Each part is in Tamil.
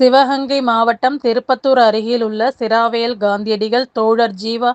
சிவகங்கை மாவட்டம் திருப்பத்தூர் அருகில் உள்ள சிராவயல் காந்தியடிகள் தோழர் ஜீவா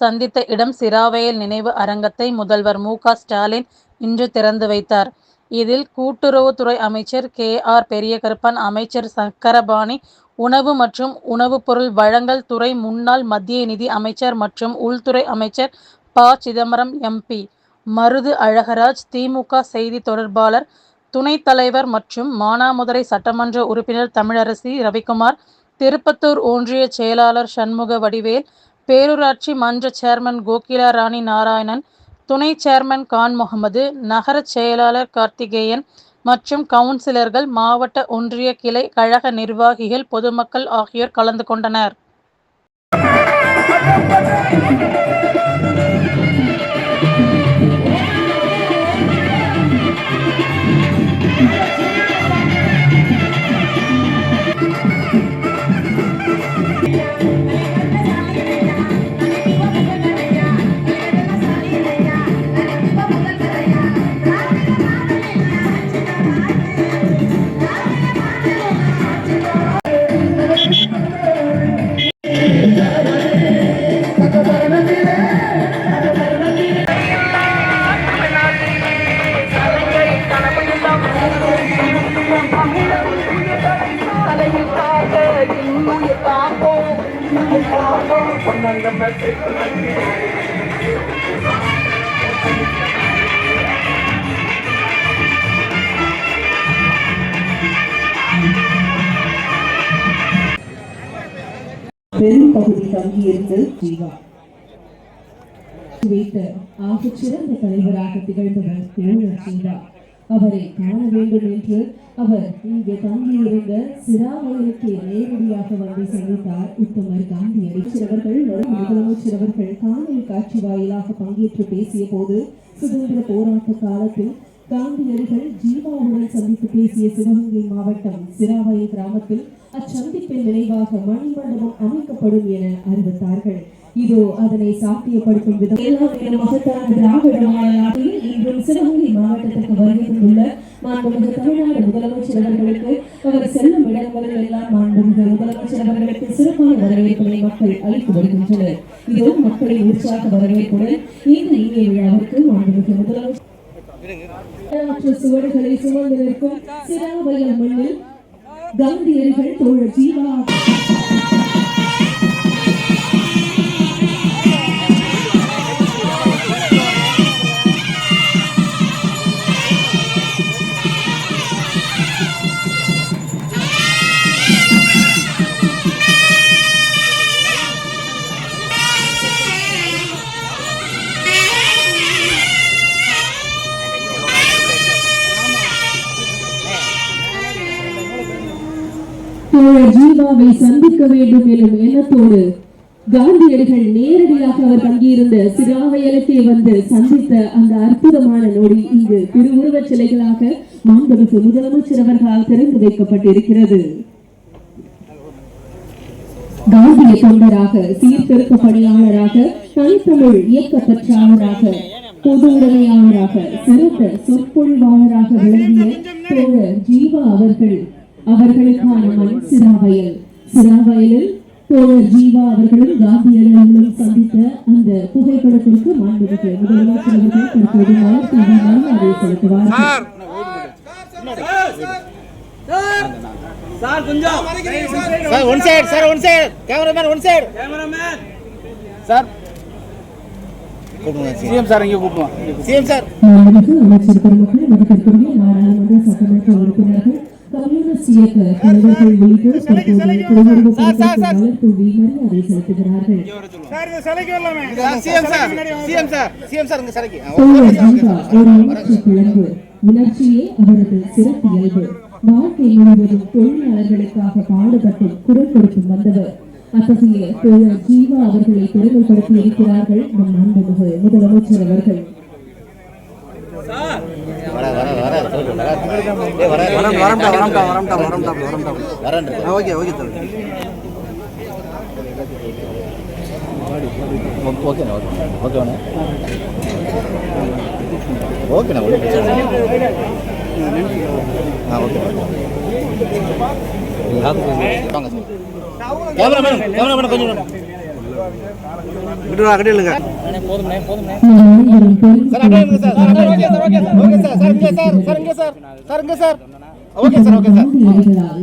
சந்தித்த இடம் சிராவயல் நினைவு அரங்கத்தை முதல்வர் மு. க. ஸ்டாலின் இன்று திறந்து வைத்தார். இதில் கூட்டுறவுத்துறை அமைச்சர் கே. ஆர். பெரியகருப்பன் அமைச்சர் சக்கரபாணி உணவு மற்றும் உணவுப்பொருள் வழங்கல் துறை முன்னாள் மத்திய நிதி அமைச்சர் மற்றும் உள்துறை அமைச்சர் ப. சிதம்பரம் எம்பி மருது அழகராஜ் திமுக செய்தி தொடர்பாளர் துணைத் தலைவர் மற்றும் மானாமதுரை சட்டமன்ற உறுப்பினர் தமிழரசி ரவிக்குமார் திருப்பத்தூர் ஒன்றிய செயலாளர் சண்முக வடிவேல் பேரூராட்சி மன்ற சேர்மன் கோகிலா ராணி நாராயணன் துணை சேர்மன் கான் முகமது நகர செயலாளர் கார்த்திகேயன் மற்றும் கவுன்சிலர்கள் மாவட்ட ஒன்றிய கிளை கழக நிர்வாகிகள் பொதுமக்கள் ஆகியோர் கலந்து கொண்டனர். பெரும் பகுதி தங்கியிருந்து ஜீவா. வைத்த ஆகச் சிறந்த தலைவராக திகழ்ந்தவர் தோழர் சீதா அவரை காண வேண்டும் என்று அவர் இங்கே தங்கியிருந்த சிராவயலுக்கு நேரடியாக வந்து சந்தித்தார் உத்தமர் காந்தியடி சிறவர்கள் வரும் முதலமைச்சர் அவர்கள் காணொலி காட்சி வாயிலாக பங்கேற்று பேசிய போது சுதந்திர போராட்ட காலத்தில் காந்தியடிகள் ஜீவாவுடன் சந்தித்து பேசிய சிவகங்கை மாவட்டம் சிராவயல் கிராமத்தில் அச்சந்திப்பின் நினைவாக மணிமண்டபம் அமைக்கப்படும் என அறிவித்தார்கள். இதோ அதனை சாத்தியப்படுத்தும் விதம். எல்லாம் மகத்தான திராவிட மாவட்டத்திற்கு மாண்புமிகு தமிழ்நாடு முதலமைச்சர் அவர்களுக்கு அவர் செல்லும் இடங்களில் எல்லாம் மாண்புமிகு முதலமைச்சர் அவர்களுக்கு சிறப்பான வரவேற்புகளை மக்கள் அளித்து வருகின்றனர். இதோ மக்களின் உற்சாக வரவேற்புடன் இந்த இனிய விழாவிற்கு மாண்புமிகு முதலமைச்சர் சுவடுகளை சுமந்து நிற்கும் சிறாவயல் மண்ணில் காந்தியடிகள் தோழர் ஜீவா தோழர் ஜீவாவை சந்திக்க வேண்டும் எனும் எண்ணத்தோடு காந்தியடிகள் நேரடியாக அவர் தங்கியிருந்த சிறாவயலுக்கே வந்து சந்தித்த அந்த அற்புதமான நொடி இங்கு திருவுருவச் சிலைகளாக மாண்புமிகு முதலமைச்சர் அவர்களால் திறந்து வைக்கப்பட்டிருக்கிறது. காந்திய தொண்டராக சீர்திருத்த பணியாளராக தனித்தமிழ் இயக்க பற்றாளராக பொது உடைமையாளராக சிறந்த சொற்பொழிவாளராக விளங்கிய தோழர் ஜீவா அவர்கள் அவர்களுக்கான மண் சிராவயல். சிராவயலில் தோழர் ஜீவா அவர்களும் காந்தியடிகளும் சந்தித்த அந்த புகைப்படத்திற்கு மாண்புமிகு முதலமைச்சர் அவர்கள் தற்போது மலர் தூவி மரியாதை செலுத்துவார்கள் சார்! கொஞ்சம் sir one side sir one side cameraman one side cameraman sir CM sir இங்கே கூப்பிடுவோம் சிஎம் சார். அமைச்சர் பெருமக்கள் நாடாளுமன்ற சட்டமன்ற உறுப்பினர்கள் கம்யூனிஸ்ட் இயக்க தலைவர்கள் உள்ளிட்டோர் தற்போது படத்திற்கு மலர் தூவி மரியாதை செலுத்துகிறார்கள். சார் இந்த சிலைக்கு வரலாமே. CM sir. CM sir. CM sir இங்கே சிலைக்கு. தோழர் ஜீவா ஒரு உணர்ச்சி பிளம்பு உணர்ச்சியே அவரது சிறப்பியல்பு வாழ்க்கை முழுவதும் தொழிலாளர்களுக்காக பாடுபட்டு குரல் கொடுத்து வந்தவர். அத்தகைய தோழர் ஜீவா அவர்களை பெருமைப்படுத்தி இருக்கிறார்கள் நம் அன்புமிகு முதலமைச்சர் அவர்கள். ஓகே ஓகே ஓகேண்ணா ஓகே ஓகேண்ணா ஓகேண்ணா ஒன்றும் பிரச்சனை ஆ ஓகே. வாங்க கேமரா மேடம் கேமரா மேடம் கொஞ்சம் விட்டுடா கட்டிடுங்க அப்படியே இருங்க. Sir okay sir. Okay sir okay sir. Sir இங்கே சார் சார் இங்கே sir. Okay sir okay sir.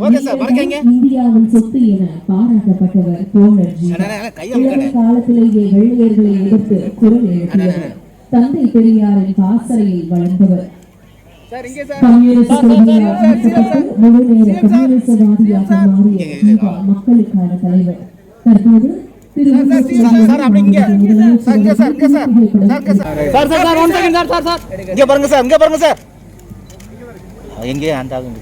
Okay sir மறக்காதீங்க இந்தியாவின் சொத்து என பாராட்டப்பட்டவர் அமுக்கண்ணே. காலத்திலேயே வெள்ளையர்களை எதிர்த்து குரல் எழுப்பியவர் தந்தை பெரியாரின் பாசறையில் வளர்ந்தவர் மக்களுக்கான தலைவர் தற்போது இங்க பாருங்க சார் இங்க பாருங்க சார். எங்கே அந்த ஆகும்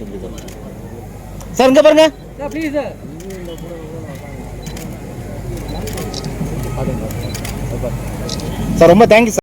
சார் இங்க பாருங்க. Sir please sir. சார் ரொம்ப தேங்க்யூ சார்